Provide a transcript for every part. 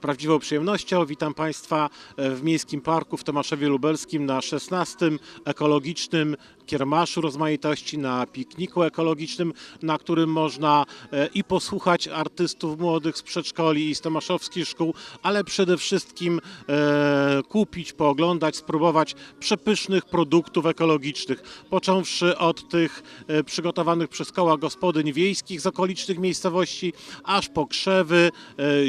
prawdziwą przyjemnością witam Państwa e, w Miejskim Parku w Tomaszowie Lubelskim na 16. ekologicznym kiermaszu rozmaitości, na pikniku ekologicznym, na którym można e, i posłuchać artystów młodych z przedszkoli i z tomaszowskich szkół, ale przede wszystkim e, kupić, pooglądać, spróbować przepysznych produktów ekologicznych, począwszy od tych przygotowanych przez koła gospodyń wiejskich z okolicznych miejscowości, aż po krzewy,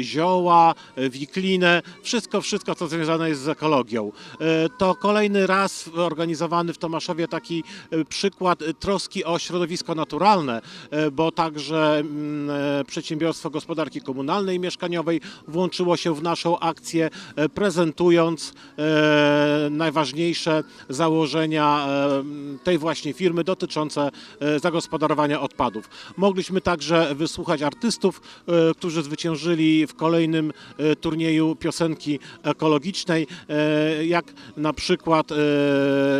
zioła, wiklinę, wszystko, wszystko, co związane jest z ekologią. E, To kolejny raz organizowany w Tomaszowie taki e, przykład e, troski o środowisko naturalne, e, bo także mm, e, Przedsiębiorstwo Gospodarki Komunalnej i Mieszkaniowej włączyło się w naszą akcję, e, prezentując e, najważniejsze założenia e, tej właśnie firmy dotyczące e, zagospodarowania odpadów. Mogliśmy także wysłuchać artystów, e, którzy zwyciężyli w kolejnym e, turnieju piosenki ekologicznej, e, jak na przykład e,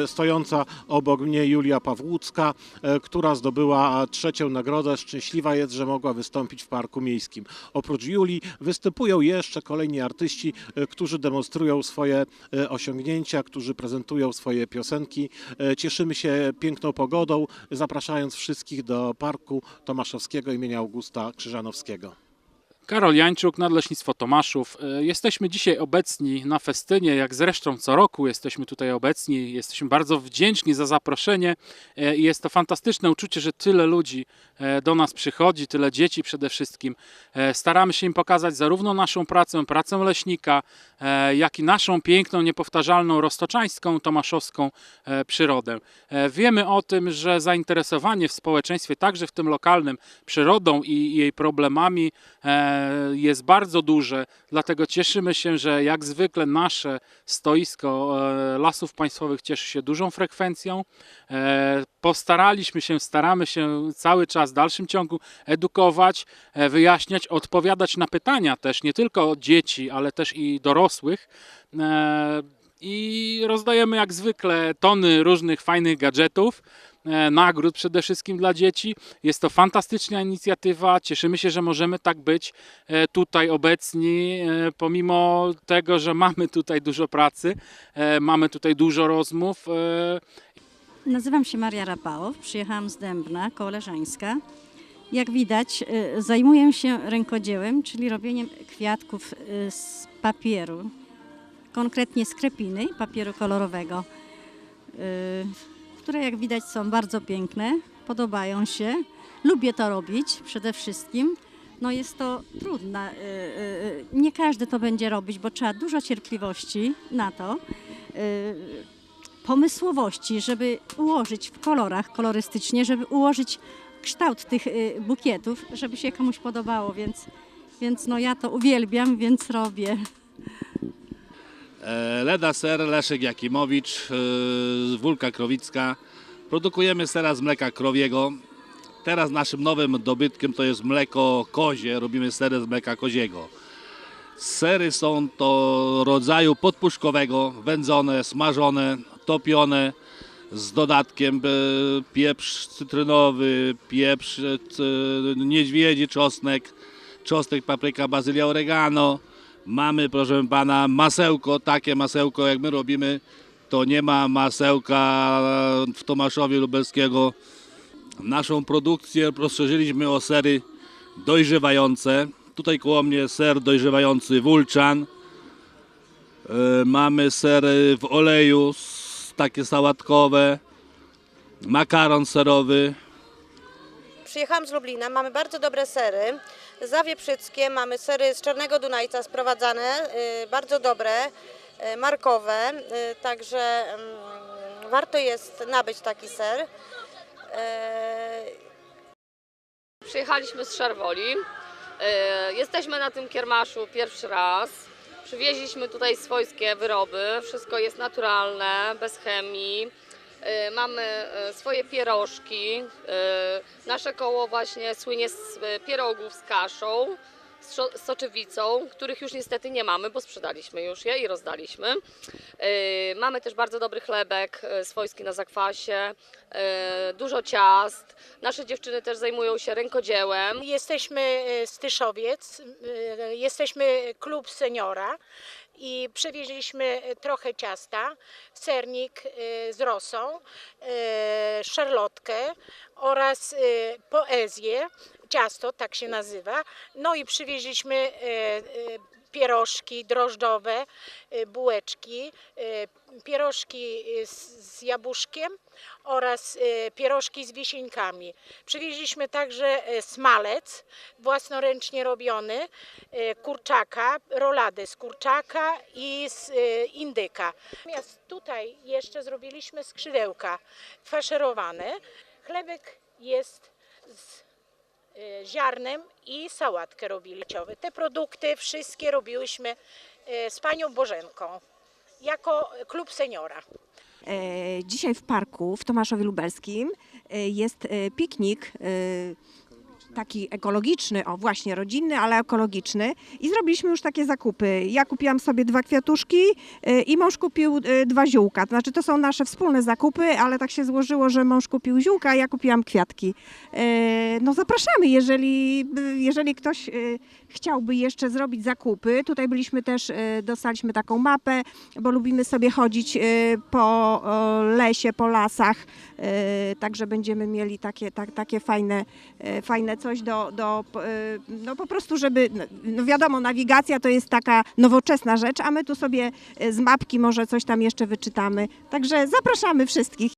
stojąca obok mnie Julia Pawłucka, e, która zdobyła trzecią nagrodę. Szczęśliwa jest, że mogła wystąpić w Parku Miejskim. Oprócz Julii występują jeszcze kolejni artyści, którzy demonstrują swoje osiągnięcia, którzy prezentują swoje piosenki. Cieszymy się piękną pogodą, zapraszając wszystkich do Parku Tomaszowskiego imienia Augusta Krzyżanowskiego. Karol Jańczuk, Nadleśnictwo Tomaszów. E, Jesteśmy dzisiaj obecni na festynie, jak zresztą co roku jesteśmy tutaj obecni. Jesteśmy bardzo wdzięczni za zaproszenie e, i jest to fantastyczne uczucie, że tyle ludzi e, do nas przychodzi, tyle dzieci przede wszystkim. Staramy się im pokazać zarówno naszą pracę, pracę leśnika, jak i naszą piękną, niepowtarzalną, roztoczańską, tomaszowską przyrodę. Wiemy o tym, że zainteresowanie w społeczeństwie, także w tym lokalnym, przyrodą i jej problemami jest bardzo duże, dlatego cieszymy się, że jak zwykle nasze stoisko e, lasów państwowych cieszy się dużą frekwencją. E, Postaraliśmy się, staramy się cały czas w dalszym ciągu edukować, e, wyjaśniać, odpowiadać na pytania też, nie tylko dzieci, ale też i dorosłych. E, I rozdajemy jak zwykle tony różnych fajnych gadżetów e, nagród przede wszystkim dla dzieci. Jest to fantastyczna inicjatywa. Cieszymy się, że możemy tak być e, tutaj obecni, e, pomimo tego, że mamy tutaj dużo pracy, e, mamy tutaj dużo rozmów. e, Nazywam się Maria Rapałow, przyjechałam z Dębna, koleżańska. Jak widać, zajmuję się rękodziełem, czyli robieniem kwiatków z papieru, konkretnie z krepiny, papieru kolorowego, które jak widać są bardzo piękne, podobają się. Lubię to robić przede wszystkim. No jest to trudne, y, y, nie każdy to będzie robić, bo trzeba dużo cierpliwości na to. y, pomysłowości, żeby ułożyć w kolorach kolorystycznie, żeby ułożyć kształt tych y, bukietów, żeby się komuś podobało, więc, więc no ja to uwielbiam, więc robię. E, Leda Ser, Leszek Jakimowicz, e, Wólka Krowicka. Produkujemy sera z mleka krowiego. Teraz naszym nowym dobytkiem to jest mleko kozie. Robimy sery z mleka koziego. Sery są to rodzaju podpuszkowego, wędzone, smażone, topione z dodatkiem pieprz cytrynowy, pieprz e, niedźwiedzi, czosnek, czosnek, papryka, bazylia, oregano. Mamy, proszę pana, masełko, takie masełko jak my robimy, to nie ma masełka w Tomaszowie Lubelskiego. Naszą produkcję rozszerzyliśmy o sery dojrzewające. Tutaj koło mnie ser dojrzewający wulczan. E, Mamy sery w oleju, takie sałatkowe. Makaron serowy, Przyjechałam z Lublina, mamy bardzo dobre sery. Zawieprzyckie, mamy sery z Czarnego Dunajca sprowadzane, y, bardzo dobre, y, markowe, y, także mm, warto jest nabyć taki ser. Przyjechaliśmy z Szarwoli. Jesteśmy na tym kiermaszu pierwszy raz. Przywieźliśmy tutaj swojskie wyroby. Wszystko jest naturalne, bez chemii. E, Mamy e, swoje pierożki. E, Nasze koło właśnie słynie z pierogów z kaszą. z soczewicą, których już niestety nie mamy, bo sprzedaliśmy już je i rozdaliśmy. Mamy też bardzo dobry chlebek swojski na zakwasie, dużo ciast. Nasze dziewczyny też zajmują się rękodziełem. Jesteśmy z Tyszowiec, e, jesteśmy klub seniora i przywieźliśmy e, trochę ciasta, sernik e, z rosą, e, szarlotkę oraz poezję, ciasto tak się nazywa. No i przywieźliśmy pierożki drożdżowe, e, bułeczki, e, pierożki z, z jabłuszkiem oraz pierożki z wisieńkami. Przywieźliśmy także e, smalec własnoręcznie robiony, e, kurczaka, rolady z kurczaka i z e, indyka. Natomiast tutaj jeszcze zrobiliśmy skrzydełka faszerowane. Chlebek jest z ziarnem i sałatkę robili. Te produkty wszystkie robiłyśmy e, z panią Bożenką jako klub seniora. E, Dzisiaj w parku w Tomaszowie Lubelskim e, jest e, piknik taki ekologiczny, o właśnie rodzinny, ale ekologiczny i zrobiliśmy już takie zakupy. Ja kupiłam sobie dwa kwiatuszki e, i mąż kupił e, dwa ziółka. To znaczy to są nasze wspólne zakupy, ale tak się złożyło, że mąż kupił ziółka, a ja kupiłam kwiatki. E, No zapraszamy, jeżeli, jeżeli ktoś chciałby jeszcze zrobić zakupy. Tutaj byliśmy też, dostaliśmy taką mapę, bo lubimy sobie chodzić po lesie, po lasach, także będziemy mieli takie, tak, takie fajne, fajne coś do, do e, no po prostu, żeby, no- wiadomo, nawigacja to jest taka nowoczesna rzecz, a my tu sobie z mapki może coś tam jeszcze wyczytamy. Także zapraszamy wszystkich.